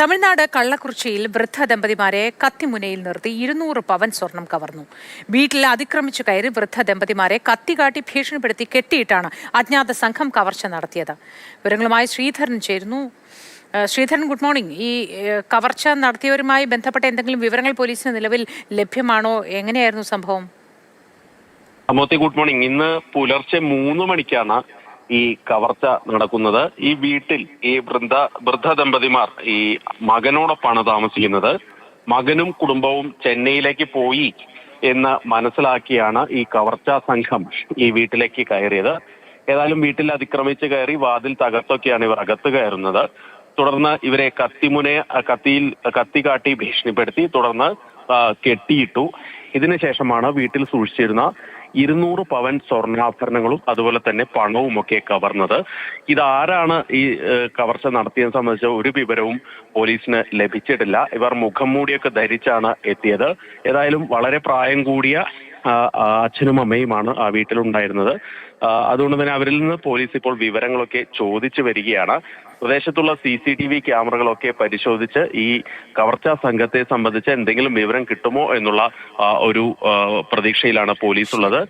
തമിഴ്നാട് കള്ളക്കുറിച്ചിയിൽ വൃദ്ധ ദമ്പതിമാരെ കത്തിമുനയിൽ നിർത്തി ഇരുന്നൂറ് പവൻ സ്വർണം കവർന്നു. വീട്ടിൽ അതിക്രമിച്ചു കയറി വൃദ്ധ ദമ്പതിമാരെ കത്തികാട്ടി ഭീഷണിപ്പെടുത്തി കെട്ടിയിട്ടാണ് അജ്ഞാത സംഘം കവർച്ച നടത്തിയത്. വിവരങ്ങളുമായി ശ്രീധരൻ ചേരുന്നു. Sreedharan good morning. ഈ കവർച്ച നടത്തിയവരുമായി ബന്ധപ്പെട്ട എന്തെങ്കിലും വിവരങ്ങൾ പോലീസിന് നിലവിൽ ലഭ്യമാണോ? എങ്ങനെയായിരുന്നു സംഭവം? Good morning. ഇന്ന് പുലർച്ചെ മൂന്ന് മണിക്കാണ് ഈ കവർച്ച നടക്കുന്നത്. ഈ വീട്ടിൽ ഈ വൃന്ദ വൃദ്ധ ദമ്പതിമാർ ഈ മകനോടൊപ്പമാണ് താമസിക്കുന്നത്. മകനും കുടുംബവും ചെന്നൈയിലേക്ക് പോയി എന്ന് മനസ്സിലാക്കിയാണ് ഈ കവർച്ചാ സംഘം ഈ വീട്ടിലേക്ക് കയറിയത്. ഏതായാലും വീട്ടിൽ അതിക്രമിച്ച് കയറി വാതിൽ തകർത്തൊക്കെയാണ് ഇവർ അകത്ത് കയറുന്നത്. തുടർന്ന് ഇവരെ കത്തിമുനെ കത്തിയിൽ കത്തി കാട്ടി ഭീഷണിപ്പെടുത്തി തുടർന്ന് കെട്ടിയിട്ടു. ഇതിനുശേഷമാണ് വീട്ടിൽ സൂക്ഷിച്ചിരുന്ന ഇരുന്നൂറ് പവൻ സ്വർണാഭരണങ്ങളും അതുപോലെ തന്നെ പണവും ഒക്കെ കവർന്നത്. ഇതാരാണ് ഈ കവർച്ച നടത്തിയത് സംബന്ധിച്ച ഒരു വിവരവും പോലീസിന് ലഭിച്ചിട്ടില്ല. ഇവർ മുഖം മൂടിയൊക്കെ ധരിച്ചാണ് എത്തിയത്. ഏതായാലും വളരെ പ്രായം കൂടിയ അച്ഛനും അമ്മയുമാണ് ആ വീട്ടിലുണ്ടായിരുന്നത്. അതുകൊണ്ട് തന്നെ അവരിൽ നിന്ന് പോലീസ് ഇപ്പോൾ വിവരങ്ങളൊക്കെ ചോദിച്ചു വരികയാണ്. പ്രദേശത്തുള്ള സി സി ടി വി ക്യാമറകളൊക്കെ പരിശോധിച്ച് ഈ കവർച്ചാ സംഘത്തെ സംബന്ധിച്ച് എന്തെങ്കിലും വിവരം കിട്ടുമോ എന്നുള്ള ഒരു പ്രതീക്ഷയിലാണ് പോലീസ് ഉള്ളത്